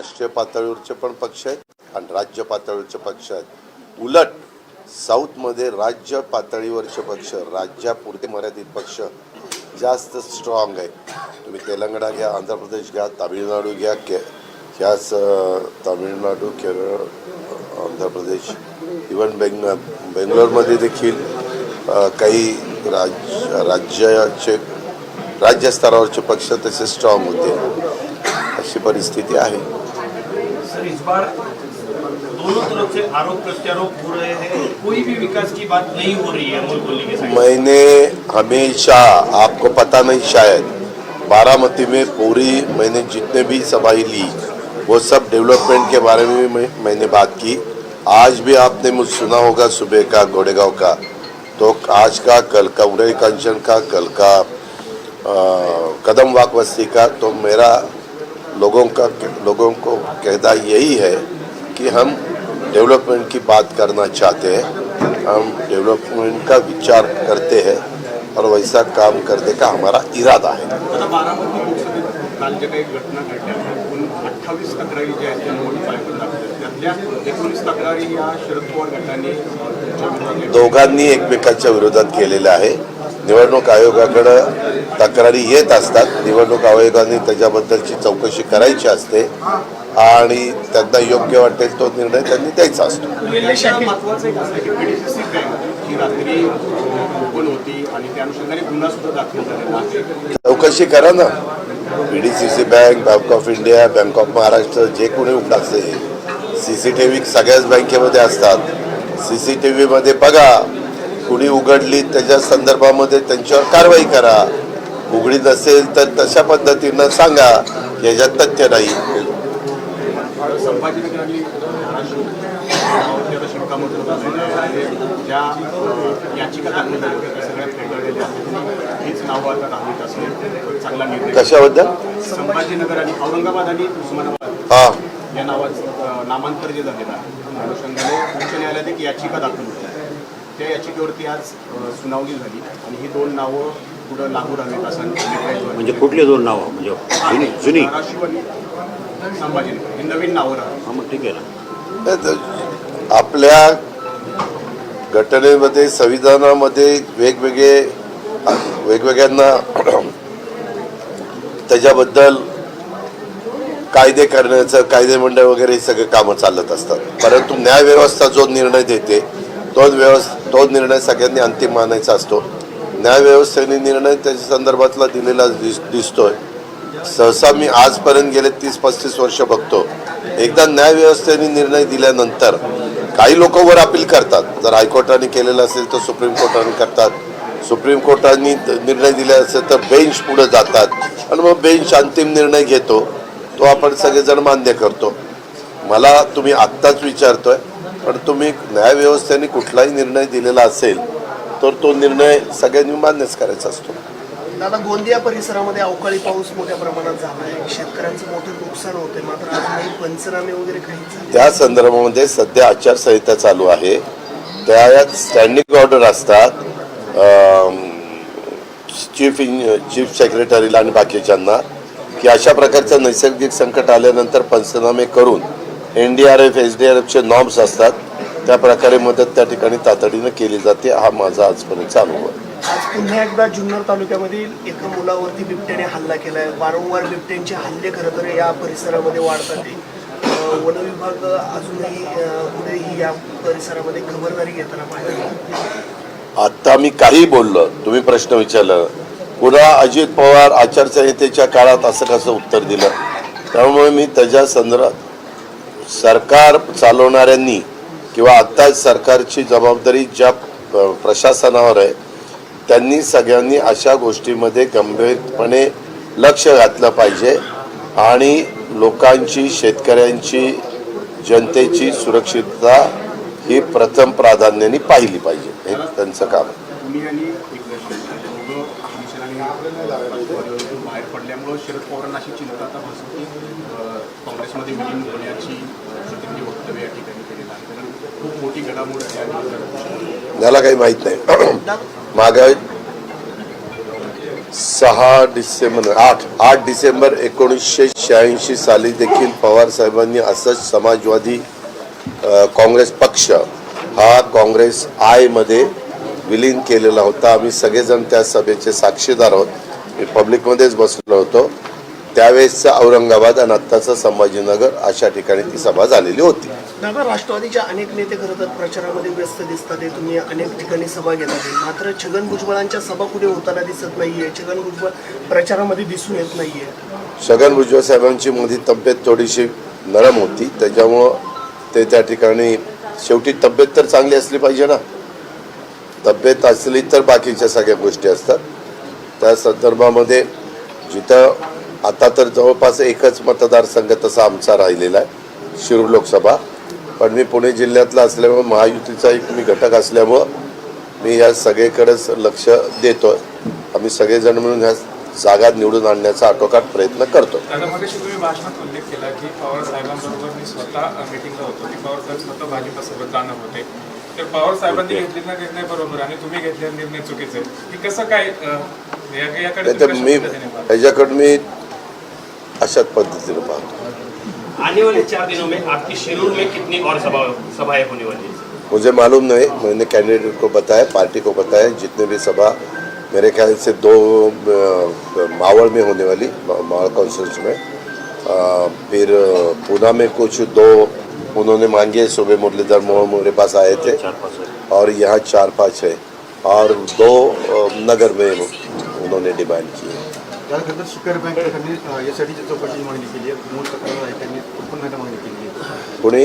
राष्ट्रीय पातळीवरचे पण पक्ष आहेत आणि राज्य पातळीवरचे पक्ष आहेत. उलट साऊथमध्ये राज्य पातळीवरचे पक्ष राज्यापुरते मर्यादित पक्ष जास्त स्ट्रॉंग आहे तुम्ही तेलंगणा घ्या आंध्र प्रदेश घ्या तामिळनाडू घ्या के ह्याच तामिळनाडू केरळ आंध्र प्रदेश इवन बेंग बेंगलोरमध्ये देखील काही राज राज्याचे राज्यस्तरावरचे पक्ष तसे स्ट्रॉंग होते. अशी परिस्थिती आहे. सर इस बार दोनों तरफ़ से आरोप प्रत्यारोप हो रहे हैं। कोई भी विकास की बात नहीं हो रही है अमोल कोल्ली के साइड मैंने हमेशा आपको पता नहीं शायद बारामती में पूरी मैंने जितने भी सभाएँ ली वो सब डेवलपमेंट के बारे में मैं, मैंने बात की। आज भी आपने मुझे सुना होगा सुबह का गोडेगांव का। तो आज का कल का उदय कंचन का कल का अ, कदम वाक बस्ती का तो मेरा लोगों का लोगों को कहना यही है कि हम डेवलपमेंट की बात करना चाहते हैं। हम डेवलपमेंट का विचार करते हैं और वैसा काम करने का हमारा इरादा है। आता बारामती लोकसभेत काल ज्या काही घटना घडल्या एकूण अठ्ठावीस तक्रारी ज्या आहेत त्या निवडणूक आयोगाला दाखल त्यातल्या एकोणीस तक्रारी या शरद पवार गटाने तुमच्या विरोधात दोघांनी एकमेकांच्या विरोधात केलेलं आहे. निवडणूक आयोगाकडं तक्रारी येत असतात. निवडणूक आयोगाने त्याच्याबद्दलची चौकशी करायची असते आणि त्यांना योग्य वाटेल तो निर्णय त्यांनी द्यायचा असतो. चौकशी करा ना. P D C C bank Bank of India Bank of Maharashtra जे कोणी उघडाचे सी सी टी व्ही सगळ्याच बँकेमध्ये असतात. सी सी टी व्हीमध्ये बघा. कुणी उघडली त्याच्या संदर्भामध्ये त्यांच्यावर कारवाई करा. उघडी नसेल तर तशा पद्धतीनं सांगा याच्यात तथ्य नाही. कशाबद्दल? संभाजीनगर आणि औरंगाबाद आणि उस्मानाबाद हा. या नावाचं नामांतर जे झालेलं आहे अनुषंगाने उच्च न्यायालयात एक याचिका दाखल होती. त्या याचिकेवरती आज सुनावणी झाली. आणि ही दोन नावं पुढं लागू राहावीत असा. म्हणजे कुठली दोन नावं? म्हणजे जुनी संभाजीनगर ही नवीन नावं राहतात हा मग ठीक आहे ना. आपल्या घटनेमध्ये संविधानामध्ये वेगवेगळे वेगवेगळ्यांना त्याच्याबद्दल कायदे करण्याचं कायदे मंडळ वगैरे हे सगळे कामं चालत असतात. परंतु न्यायव्यवस्था जो निर्णय देते तो व्यवस् तो निर्णय सगळ्यांनी अंतिम मानायचा असतो. न्यायव्यवस्थेने निर्णय त्याच्या संदर्भातला दिलेला दिस दिसतोय. सहसा मी आजपर्यंत गेले तीस पस्तीस वर्ष बघतो. एकदा न्यायव्यवस्थेने निर्णय दिल्यानंतर काही लोक वर अपील करतात. जर हायकोर्टाने केलेलं असेल तर सुप्रीम कोर्टाने करतात. सुप्रीम कोर्टाने निर्णय दिला असेल तर बेंच पुढे जातात. आणि मग बेंच अंतिम निर्णय घेतो. तो आपण सगळेजण मान्य करतो. मला तुम्ही आत्ताच विचारतोय पण तुम्ही न्यायव्यवस्थेने कुठलाही निर्णय दिलेला असेल तर तो निर्णय सगळ्यांनी मान्यच करायचा असतो. दादा गोंदिया परिसरामध्ये अवकाळी पाऊस मोठ्या प्रमाणात झाला आहे शेतकऱ्यांचं मोठं नुकसान होतंय. मात्र अजूनही पंचनामे वगैरे झाले त्या संदर्भामध्ये सध्या आचारसंहिता चालू आहे. त्यात स्टँडिंग ऑर्डर असतात. चीफ इन चीफ सेक्रेटरीला आणि बाकीच्यांना की अशा प्रकारचं नैसर्गिक संकट आल्यानंतर पंचनामे करून N D R F S D R एफचे norms असतात. त्या प्रकारे मदत त्या ठिकाणी तातडीनं केली जाते. हा माझा आजपर्यंत चालू आहे. आज पुन्हा एकदा जुन्नर तालुक्यामधील एका मुलावरती बिबट्याने हल्ला केलाय. वारंवार बिबट्यांचे हल्ले खरं तर या परिसरामध्ये वाढतात. आहे. वन विभाग अजूनही कुठेही या परिसरामध्ये खबरदारी घेताना पाहिजे आता मी काही बोललो. तुम्ही प्रश्न विचारला. पुन्हा अजित पवार आचारसंहितेच्या काळात असं कसं उत्तर दिलं? त्यामुळे मी त्याच्या संदर्भात सरकार चालवणाऱ्यांनी किंवा आत्ता सरकारची जबाबदारी ज्या प्रशासनावर आहे त्यांनी सगळ्यांनी अशा गोष्टीमध्ये गंभीरपणे लक्ष घातलं पाहिजे आणि लोकांची शेतकऱ्यांची जनतेची सुरक्षितता ही प्रथम प्राधान्याने पाहिली पाहिजे. हे त्यांचं काम आहे. बाहेर पडल्यामुळं शरद पवारांना अशी चिंता आता बसली की काँग्रेसमध्ये विलीन होण्याची प्रतिनिधी वक्तव्य या ठिकाणी केलेलं आहे. कारण खूप मोठी घडामोड आहे. मला काही माहीत नाही. मागाय सहा डिसेंबर आठ आठ डिसेंबर एकोणीसशे शहाऐंशी साली देखील पवार साहेबांनी असंच समाजवादी काँग्रेस पक्ष हा काँग्रेस आयमध्ये विलीन केलेला होता. आम्ही सगळेजण त्या सभेचे साक्षीदार आहोत. मी पब्लिकमध्येच बसलो होतो. त्यावेळेसचा औरंगाबाद आणि आत्ताचं संभाजीनगर अशा ठिकाणी ती सभा झालेली होती. दादा राष्ट्रवादीचे अनेक नेते खरं तर प्रचारामध्ये व्यस्त दिसतात तुम्ही अनेक ठिकाणी सभा घेतात. मात्र छगन भुजबळांच्या सभा कुठे होताना दिसत नाहीये. छगन भुजबळ प्रचारामध्ये दिसून येत नाहीये. छगन भुजबळ साहेबांची मध्ये तब्येत थोडीशी नरम होती. त्याच्यामुळं ते त्या ठिकाणी शेवटी तब्येत तर चांगली असली पाहिजे ना. तब्येत असली तर बाकीच्या सगळ्या गोष्टी असतात. त्या संदर्भामध्ये जिथं आता तर जवळपास एकच मतदारसंघ तसा आमचा राहिलेला आहे शिरूर लोकसभा. पण मी पुणे जिल्ह्यातला असल्यामुळं महायुतीचा एक मी घटक असल्यामुळं मी या सगळीकडेच लक्ष देतोय. आम्ही सगळेजण मिळून ह्या जागा निवडून आणण्याचा आटोकाट प्रयत्न करतो की पवार साहेबांनी घेतलेला निर्णय बरोबर आणि तुम्ही घेतलेला निर्णय चुकीचे. की कसं काय याकडे मी कशा पद्धतीने पाहता? ह्याच्याकडे मी अशाच पद्धतीने पाहतो आने वाले चार दिनों में आपकी शिरूर में कितनी और सभा सभाएं होने वाली है मुझे मालूम नहीं मैंने कैंडिडेट को बताया पार्टी को बताया जितने भी सभा मेरे ख्याल से दो मावड़ में होने वाली मा- मावड़ कॉन्फ्रेंस में अ, फिर पूना में कुछ दो उन्होंने मांगे सुबह मुरलीधर मोहन मेरे पास आए थे. और यहाँ चार पाँच है। और दो नगर में उन्होंने डिमांड की है। त्यानंतर सुकर बँक त्यांनी यासाठीची चौकशी मागणी केली आहे मूळ तक्रार आहे त्यांनी उत्पन्नाची मागणी केली आहे पुणे?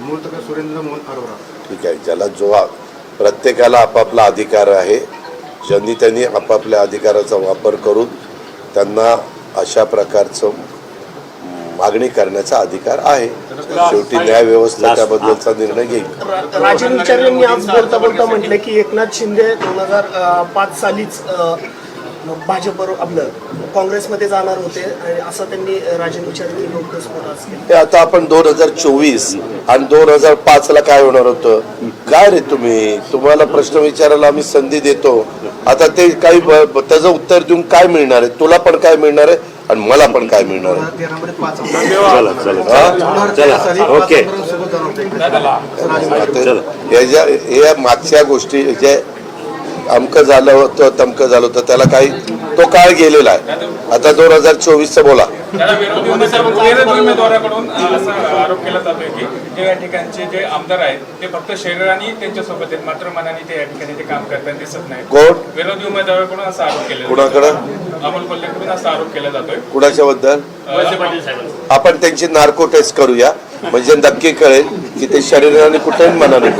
मूळ तक्रार सुरेंद्र मोहन अरोरा। ठीक आहे ज्याला जो प्रत्येकाला आपापला अधिकार आहे। ज्यांनी त्यांनी आपापल्या अधिकाराचा वापर करून त्यांना अशा प्रकारचं मागणी करण्याचा अधिकार आहे. शेवटी न्याय व्यवस्था त्याबद्दलचा निर्णय घेईल. रा- राजन विचार यांनी आज बोलता बोलता म्हटलं की एकनाथ शिंदे दोन हजार पाच सालीच भाजपबरोबर आपलं काँग्रेसमध्ये जाणार होते आणि असं त्यांनी राजन विचार यांनी लोकसभेत आज केलं. हे आता आपण दोन हजार चोवीस आणि दोन हजार पाच ला काय होणार होतं? काय रे तुम्ही? तुम्हाला प्रश्न विचारायला आम्ही संधी देतो. आता ते काही त्याचं उत्तर देऊन काय मिळणार आहे? तुला पण काय मिळणार आहे आणि मला पण काय मिळणार आहे? ओके. या मागच्या गोष्टी जे अमकं झालं होतं तमकं झालं होतं त्याला काही तो काळ गेलेला आहे. आता दोन हजार चोवीसचं बोला. जे या ठिकाणचे जे आमदार आहेत ते फक्त शरीराने त्यांच्यासोबत आहेत. मात्र मनाने ते या ठिकाणी ते काम करताना दिसत नाही कोण? विरोधी उमेदवाराकडून असा आरोप केला. कुणाकडं? अमोल कोल्हेकडून असा आरोप केला जातोय. कुणाच्या बद्दल आपण त्यांची नार्को टेस्ट करूया. म्हणजे नक्की कळेल की ते शरीराने कुठेही मनाने